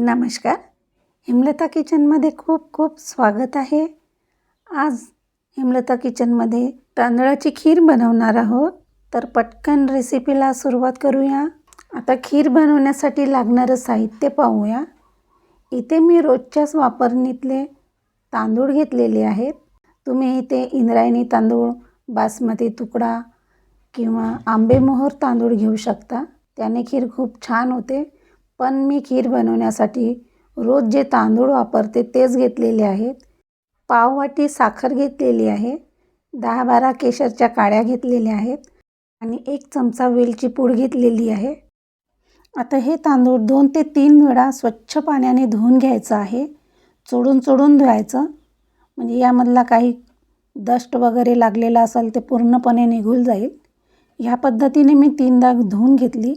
नमस्कार. हेमलता किचनमध्ये खूप खूप स्वागत आहे. आज हेमलता किचनमध्ये तांदळाची खीर बनवणार आहोत. तर पटकन रेसिपीला सुरुवात करूया. आता खीर बनवण्यासाठी लागणारं साहित्य पाहूया. इथे मी रोजच्याच वापरणीतले तांदूळ घेतलेले आहेत. तुम्ही इथे इंद्रायणी तांदूळ बासमती तुकडा किंवा आंबेमोहर तांदूळ घेऊ शकता. त्याने खीर खूप छान होते. पण मी खीर बनवण्यासाठी रोज जे तांदूळ वापरते तेच घेतलेले आहेत. पाववाटी साखर घेतलेली आहे. दहा बारा केशरच्या काड्या घेतलेल्या आहेत. आणि एक चमचा वेलची पूड घेतलेली आहे. आता हे तांदूळ दोन ते तीन वेळा स्वच्छ पाण्याने धुवून घ्यायचं आहे. चोडून चोडून धुवायचं. म्हणजे यामधला काही डस्ट वगैरे लागलेला असेल ते पूर्णपणे निघून जाईल. ह्या पद्धतीने मी तीनदा धुवून घेतली.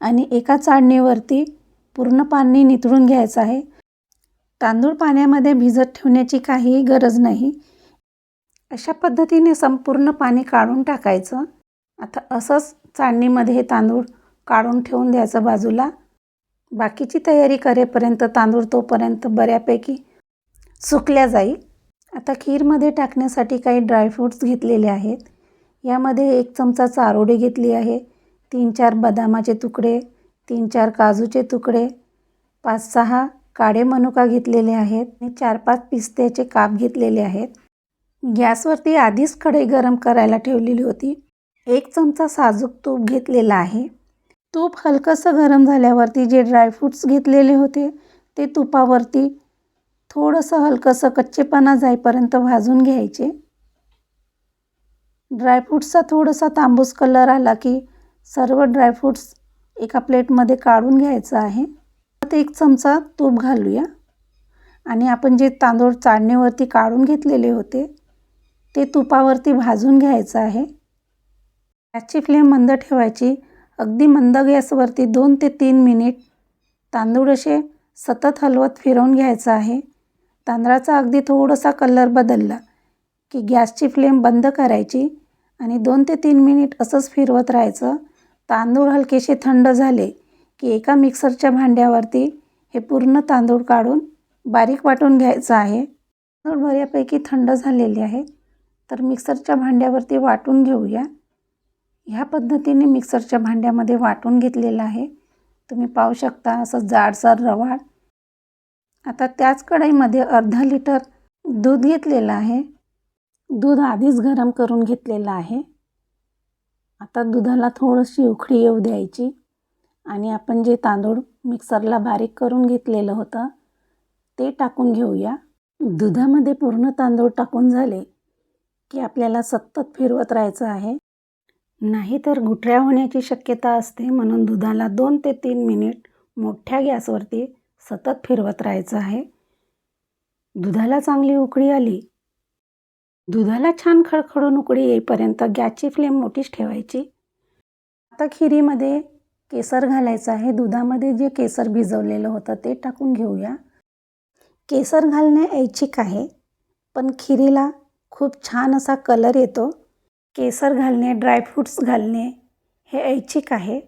आणि एका चाळणीवरती पूर्ण पाणी नितळून घ्यायचं आहे. तांदूळ पाण्यामध्ये भिजत ठेवण्याची काहीही गरज नाही. अशा पद्धतीने संपूर्ण पाणी काढून टाकायचं. आता असंच चाळणीमध्ये हे तांदूळ काढून ठेवून द्यायचं बाजूला. बाकीची तयारी करेपर्यंत तांदूळ तोपर्यंत बऱ्यापैकी सुकल्या जाईल. आता खीरमध्ये टाकण्यासाठी काही ड्रायफ्रूट्स घेतलेले आहेत. यामध्ये एक चमचा चारोडे घेतली आहे. तीन चार बदामाचे तुकडे तीन चार काजूचे तुकडे पाच सहा काळे मनुका घेतलेले आहेत आणि चार पाच पिस्त्याचे काप घेतलेले आहेत. गॅसवरती आधीच कढई गरम करायला ठेवलेली होती. एक चमचा साजूक तूप घेतलेला आहे. तूप हलकंसं गरम झाल्यावरती जे ड्रायफ्रूट्स घेतलेले होते ते तुपावरती थोडंसं हलकंसं कच्चेपणा जाईपर्यंत भाजून घ्यायचे. ड्रायफ्रूट्सचा थोडासा तांबूस कलर आला की सर्व ड्रायफ्रूट्स एका प्लेटमध्ये काढून घ्यायचं आहे. त्यात एक चमचा तूप घालूया. आणि आपण जे तांदूळ चाळणीवरती काढून घेतलेले होते ते तुपावरती भाजून घ्यायचं आहे. गॅसची फ्लेम मंद ठेवायची. अगदी मंद गॅसवरती दोन ते तीन मिनिट तांदूळ असे सतत हलवत फिरवून घ्यायचं आहे. तांदळाचा अगदी थोडासा कलर बदलला की गॅसची फ्लेम बंद करायची आणि दोन ते तीन मिनिट असंच फिरवत राहायचं. तांदूळ हलकेसे थंड झाले की एका मिक्सरच्या भांड्यावरती हे पूर्ण तांदूळ काढून बारीक वाटून घ्यायचं आहे. तांदूळ बऱ्यापैकी थंड झालेले आहे. तर मिक्सरच्या भांड्यावरती वाटून घेऊया. ह्या पद्धतीने मिक्सरच्या भांड्यामध्ये वाटून घेतलेलं आहे. तुम्ही पाहू शकता असं जाडसर रवाळ. आता त्याच कढईमध्ये अर्धा लिटर दूध घेतलेलं आहे. दूध आधीच गरम करून घेतलेलं आहे. आता दुधाला थोडीशी उकळी येऊ द्यायची. आणि आपण जे तांदूळ मिक्सरला बारीक करून घेतलेलं होतं ते टाकून घेऊया. दुधामध्ये पूर्ण तांदूळ टाकून झाले की आपल्याला सतत फिरवत राहायचं आहे. नाहीतर गुठळ्या होण्याची शक्यता असते म्हणून दुधाला दोन ते तीन मिनिट मोठ्या गॅसवरती सतत फिरवत राहायचं आहे. दुधाला चांगली उकळी आली दुधाला छान खडखडून उकळी येईपर्यंत गॅसची फ्लेम मोठीच ठेवायची. आता खिरीमध्ये केसर घालायचं आहे. दुधामध्ये जे केसर भिजवलेलं होतं ते टाकून घेऊया. केसर घालणे ऐच्छिक आहे पण खिरीला खूप छान असा कलर येतो. केसर घालणे ड्रायफ्रूट्स घालणे हे ऐच्छिक आहे.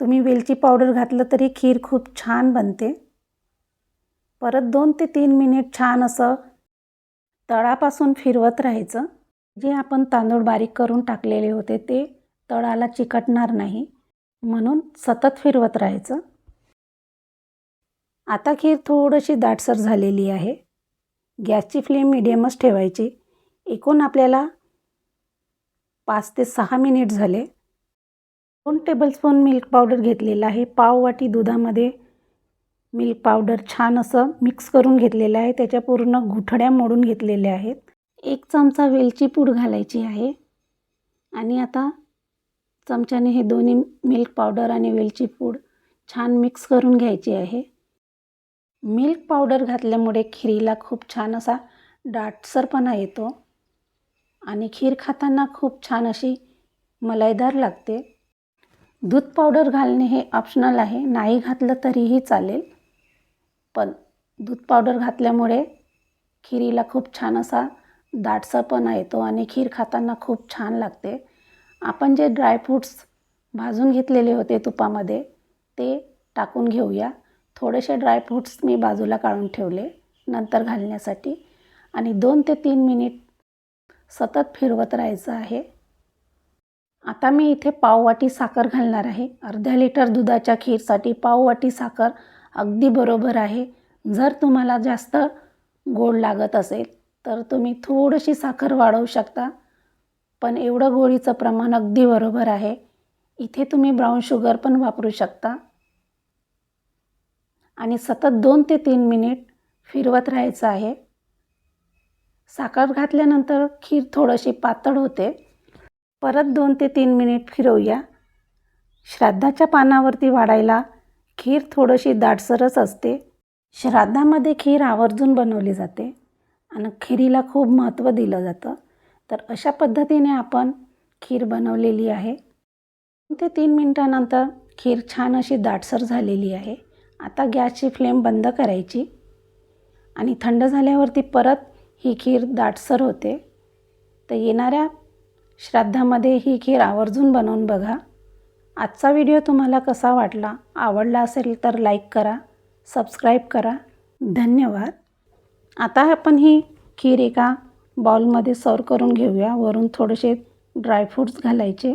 तुम्ही वेलची पावडर घातलं तरी खीर खूप छान बनते. परत दोन ते तीन मिनिट छान असं तळापासून फिरवत राहायचं. जे आपण तांदूळ बारीक करून टाकलेले होते ते तळाला चिकटणार नाही. म्हणून सतत फिरवत राहायचं. आता खीर थोडीशी दाटसर झालेली आहे. गॅसची फ्लेम मिडियमच ठेवायची. एकूण आपल्याला पाच ते सहा मिनिट झाले. दोन टेबलस्पून मिल्क पावडर घेतलेला आहे. पाव वाटी दुधामध्ये मिल्क पावडर छान असं मिक्स करून घेतलेलं आहे. त्याच्या पूर्ण गुठड्या मोडून घेतलेल्या आहेत. एक चमचा वेलची पूड घालायची आहे. आणि आता चमच्याने हे दोन्ही मिल्क पावडर आणि वेलची पूड छान मिक्स करून घ्यायची आहे. मिल्क पावडर घातल्यामुळे खिरीला खूप छान असा दाटसरपणा येतो. आणि खीर खाताना खूप छान अशी मलाईदार लागते. दूध पावडर घालणे हे ऑप्शनल आहे. नाही घातलं तरीही चालेल. पण दूध पावडर घातल्यामुळे खिरीला खूप छान असा दाटसरपणा येतो आणि खीर खाताना खूप छान लागते. आपण जे ड्रायफ्रूट्स भाजून घेतलेले होते तुपामध्ये ते टाकून घेऊया. थोडेसे ड्रायफ्रूट्स मी बाजूला काढून ठेवले नंतर घालण्यासाठी. आणि दोन ते तीन मिनिट सतत फिरवत राहायचं आहे. आता मी इथे पाववाटी साखर घालणार आहे. अर्ध्या लिटर दुधाच्या खीरसाठी पाववाटी साखर अगदी बरोबर आहे. जर तुम्हाला जास्त गोड लागत असेल तर तुम्ही थोडीशी साखर वाढवू शकता. पण एवढं गोळीचं प्रमाण अगदी बरोबर आहे. इथे तुम्ही ब्राऊन शुगर पण वापरू शकता. आणि सतत दोन ते तीन मिनिट फिरवत राहायचं आहे. साखर घातल्यानंतर खीर थोडीशी पातळ होते. परत दोन ते तीन मिनिट फिरवूया. श्राद्धाच्या पानावरती वाढायला खीर थोडीशी दाटसरच असते. श्राद्धामध्ये खीर आवर्जून बनवली जाते आणि खिरीला खूप महत्त्व दिलं जातं. तर अशा पद्धतीने आपण खीर बनवलेली आहे. ते तीन मिनटानंतर खीर छान अशी दाटसर झालेली आहे. आता गॅसची फ्लेम बंद करायची आणि थंड झाल्यावरती परत ही खीर दाटसर होते. तर येणाऱ्या श्राद्धामध्ये ही खीर आवर्जून बनवून बघा. आजचा व्हिडिओ तुम्हाला कसा वाटला आवडला असेल तर लाईक करा सबस्क्राईब करा. धन्यवाद. आता आपण ही खीर एका बाउलमध्ये सर्व करून घेऊया. वरून थोडेसे ड्रायफ्रूट्स घालायचे.